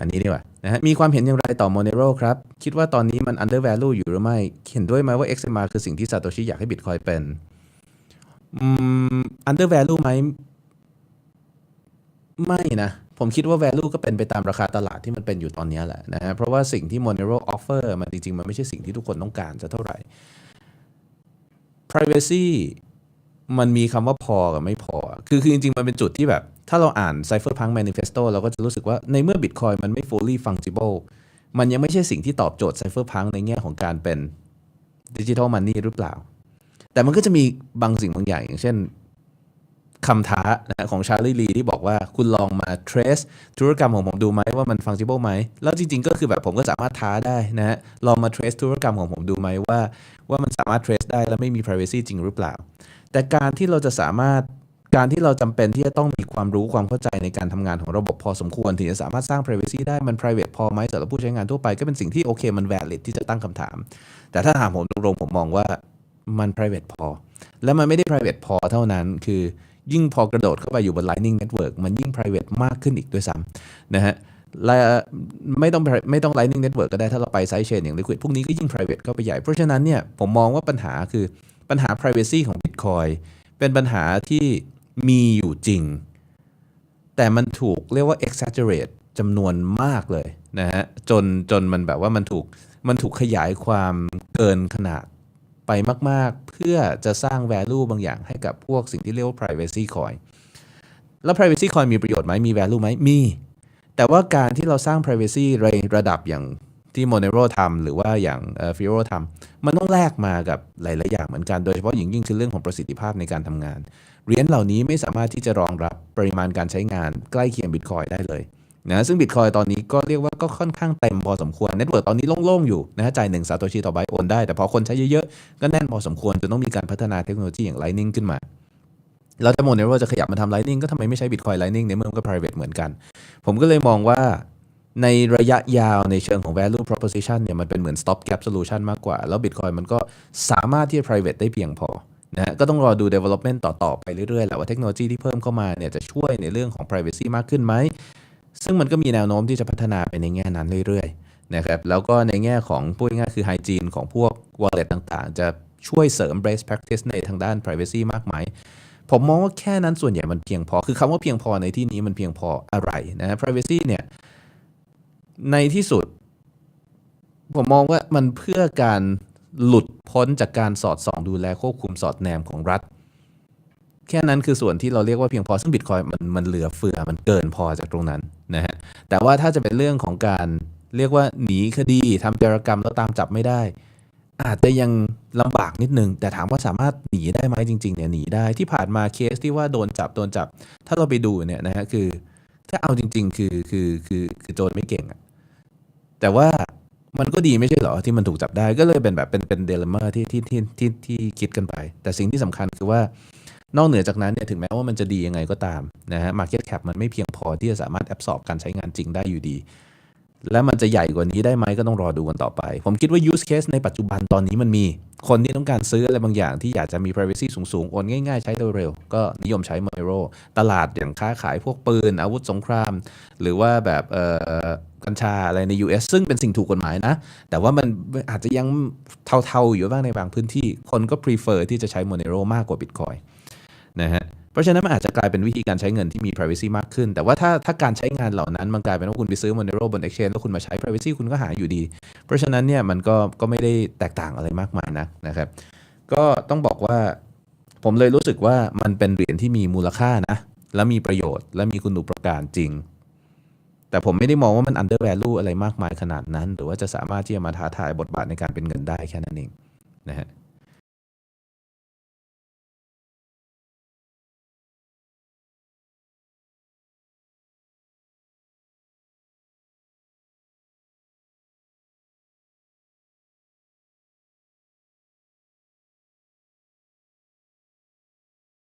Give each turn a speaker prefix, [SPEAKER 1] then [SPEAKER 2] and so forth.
[SPEAKER 1] อันนี้ดีกว่านะฮะมีความเห็นอย่างไรต่อ Monero ครับ คิดว่าตอนนี้มัน under value อยู่หรือไม่ เห็นด้วยไหมว่า XMR คือสิ่งที่ Satoshi อยากให้ Bitcoin เป็นอืม under value ไหม ไม่นะ ผมคิดว่า value ก็เป็นไปตามราคาตลาดที่มันเป็นอยู่ตอนนี้แหละนะฮะเพราะว่าสิ่งที่ Monero offer มันจริง ๆ มันไม่ใช่สิ่งที่ทุกคนต้องการจะเท่าไหร่ privacy มันมีคำว่าพอกับไม่พอ คือคือจริงๆ มันเป็นจุดที่แบบ ถ้าเราอ่าน Cypherpunk Manifesto เราก็จะรู้สึกว่าในเมื่อ Bitcoin มันไม่ fully fungible มันยังไม่ใช่สิ่งที่ตอบโจทย์ Cypherpunk ในแง่ของการเป็น Digital Money หรือเปล่า แต่มันก็จะมีบางสิ่งบางอย่าง อย่างเช่นคำท้านะของชาร์ลีลีที่บอกว่าคุณลองมา trace ธุรกรรมของผมดูไหมว่ามัน fungible ไหม แล้วจริงๆ ก็คือแบบผมก็สามารถท้าได้นะฮะลองมา trace ธุรกรรมของผมดูไหมว่า ว่ามันสามารถ trace ได้แล้วไม่มี privacy จริงหรือเปล่า แต่การที่เราจะสามารถ การที่เราจำเป็นที่จะต้องมีความรู้ความเข้าใจในการทำงานของระบบพอสมควร ถึงจะสามารถสร้าง privacy ได้มัน private พอไหมสำหรับผู้ใช้งานทั่วไปก็เป็นสิ่งที่โอเคมัน valid ที่จะตั้งคำถาม แต่ถ้าถามผมตรงๆผมมองว่ามัน private พอ และมันไม่ได้ private พอเท่านั้นคือยิ่งพอกระโดดเข้าไปอยู่บน Lightning Network มันยิ่ง private มากขึ้นอีกด้วยซ้ำนะฮะและไม่ต้องไม่ต้อง Lightning Network ก็ได้ถ้าเราไปไซ d ์เชนอย่าง Liquid พวกนี้ก็ยิ่ง private เข้าไปใหญ่ เพราะฉะนั้นเนี่ยผมมองว่าปัญหาคือปัญหา privacy ของ Bitcoin เป็นปัญหาที่ มีอยู่จริง แต่มันถูกเรียกว่า exaggerate จำนวนมากเลยนะฮะจนจนมันแบบว่ามันถูกมันถูกขยายความเกินขนาดไปมาก ๆ เพื่อจะสร้าง value บางอย่างให้กับพวกสิ่งที่เรียกว่า privacy coin แล้ว privacy coin มีประโยชน์ไหมมี value ไหมมี แต่ว่าการที่เราสร้าง privacy ในระดับอย่าง ที่ Monero ทำหรือว่าอย่างเอ่อ Firo ทำมันต้องแลกมากับหลาย ๆ อย่างเหมือนกัน โดยเฉพาะอย่างยิ่งคือเรื่องของประสิทธิภาพในการทำงานเหรียญเหล่านี้ไม่สามารถที่จะรองรับปริมาณการใช้งานใกล้เคียง Bitcoin ได้เลยนะซึ่ง Bitcoin ตอนนี้ก็เรียกว่าก็ค่อนข้างเต็มพอสมควรเน็ตเวิร์กตอนนี้โล่ง ๆ อยู่นะฮะจ่ายหนึ่งซาโตชิต่อไบโอนได้ แต่พอคนใช้เยอะ ๆ ก็แน่นพอสมควรจนต้องมีการพัฒนาเทคโนโลยีอย่าง Lightning ขึ้นมาแล้วถ้า Monero จะขยับมาทำ Lightning ก็ทำไมไม่ใช้ Bitcoin Lightning ในเมื่อมันก็ private เหมือนกัน ผมก็เลยมองว่า ในระยะยาวในเชิงของ value proposition เนี่ยมันเป็นเหมือน stop gap solution มากกว่า แล้ว Bitcoin มันก็สามารถที่จะ private ได้เพียงพอนะก็ต้องรอดู development ต่อ ๆ ไปเรื่อย ๆ แหละว่าเทคโนโลยีที่เพิ่มเข้ามาเนี่ยจะช่วยในเรื่องของ privacy มากขึ้นไหม ซึ่งมันก็มีแนวโน้มที่จะพัฒนาไปในแง่นั้นเรื่อยๆนะครับแล้วก็ในแง่ของพูดง่ายๆคือ hygiene ของพวก wallet ต่างๆ จะช่วยเสริม best practice ในทางด้าน privacy มากไหมผมมองว่าแค่นั้นส่วนใหญ่มันเพียงพอ คือคำว่าเพียงพอในที่นี้มันเพียงพออะไรนะ privacy เนี่ย ในที่สุด ผมมองว่ามันเพื่อการหลุดพ้นจากการสอดส่องดูแลควบคุมสอดแนมของรัฐ แค่นั้นคือส่วนที่เราเรียกว่าเพียงพอซึ่งบิตคอยมันมันเหลือเฟือมันเกินพอจากตรงนั้นนะฮะแต่ว่าถ้าจะเป็นเรื่องของการเรียกว่าหนีคดีทำจารกรรมแล้วตามจับไม่ได้ อาจจะยังลำบากนิดนึง แต่ถามว่าสามารถหนีได้ไหมจริงๆเนี่ยหนีได้ที่ผ่านมาเคสที่ว่าโดนจับโดนจับ ถ้าเราไปดูเนี่ยนะฮะคือ ถ้าเอาจริง ๆ คือคือคือคือโจรไม่เก่งอะ แต่ว่ามันก็ดีไม่ใช่เหรอที่มันถูกจับได้ก็เลยเป็นแบบเป็นเป็นเดลม่าที่ที่ที่ที่ที่คิดกันไป แต่สิ่งที่สำคัญคือว่านอกเหนือจากนั้นเนี่ยถึงแม้ว่ามันจะดียังไงก็ตามนะฮะ market cap มันไม่เพียงพอที่จะสามารถแอบสอบการใช้งานจริงได้อยู่ดี และมันจะใหญ่กว่านี้ได้ไหมก็ต้องรอดูกันต่อไป ผมคิดว่า use case ในปัจจุบันตอนนี้มันมีคนที่ต้องการซื้ออะไรบางอย่างที่อยากจะมี privacy สูงๆโอนง่ายๆ ใช้เร็วๆก็นิยมใช้ Monero ตลาดอย่างค้าขายพวกปืนอาวุธสงคราม หรือว่าแบบเอ่อ กัญชาอะไรใน US ซึ่งเป็นสิ่งถูกกฎหมายนะ แต่ว่ามันอาจจะยังเทาๆอยู่บ้างในบางพื้นที่ คนก็ prefer ที่จะใช้ Monero มากกว่า Bitcoin นะฮะเพราะฉะนั้นมันอาจจะกลายเป็นวิธีการใช้เงินที่มี privacy มากขึ้น แต่ว่าถ้าถ้าการใช้งานเหล่านั้น มันกลายเป็นว่าคุณไปซื้อ Monero บน exchange แล้วคุณมาใช้ privacy คุณก็หายอยู่ดี เพราะฉะนั้นเนี่ยมันก็ก็ไม่ได้แตกต่างอะไรมากมายนะนะครับ ก็ต้องบอกว่าผมเลยรู้สึกว่ามันเป็นเหรียญที่มีมูลค่านะและมีประโยชน์ และมีคุณูปการจริง แต่ผมไม่ได้มองว่ามัน under value อะไรมากมายขนาดนั้น หรือว่าจะสามารถที่จะมาท้าทายบทบาทในการเป็นเงินได้แค่นั้นเองนะฮะ